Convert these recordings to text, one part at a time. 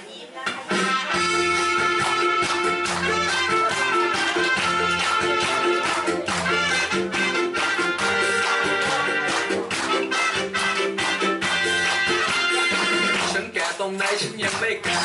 ฉันแก่ตรงไหนฉันยังไม่ผ่า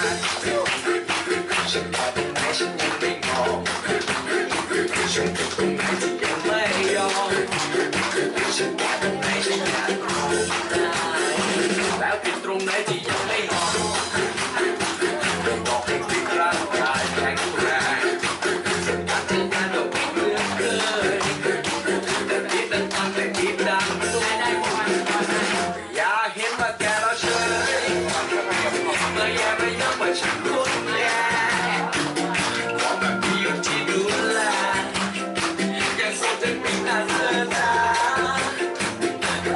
ฉันคนแย่ขอแบบพี่อยู่ที่ดูแลยังโสดจนไม่นานเกินตา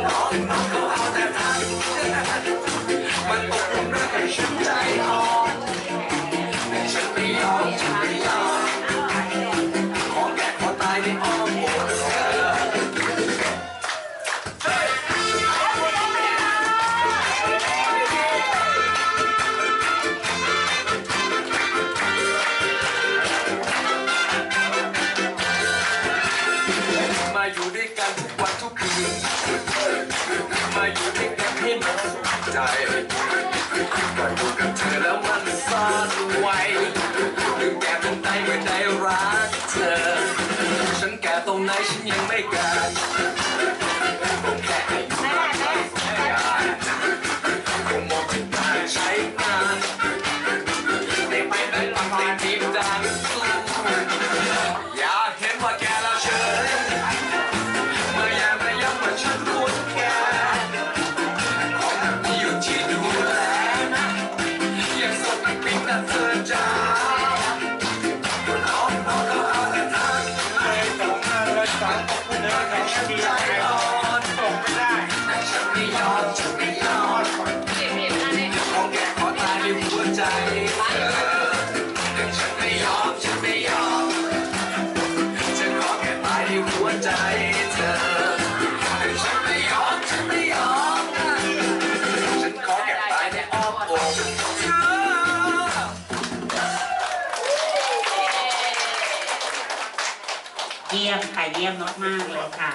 น้องน้องเขาเอาแต่ทักมันตกลงรักให้ฉันใจอ่อนแต่ฉันไม่ยอมฉันไม่ยอม อยู่ด้วยกันให้มันสุขใจก็อยู่กับเธอแล้วมันซ่อนไว้ลืมแก่ตรงไหนไม่ได้รักเธอ ฉันแก่ตรงไหนฉันยังไม่แก่แค่อายุมากกว่าแค่ยายคงมองถึงกาใช้งานได้ไปได้ฟังได้ดี ใจฉันไม่ยอม ฉันไม่ยอม ฉันขอแค่ตายในหัวใจเธอ ฉันไม่ยอม ฉันไม่ยอม ฉันขอแค่ตายในอ้อมอกเธอ เยี่ยมค่ะเยี่ยมมากๆเลยค่ะ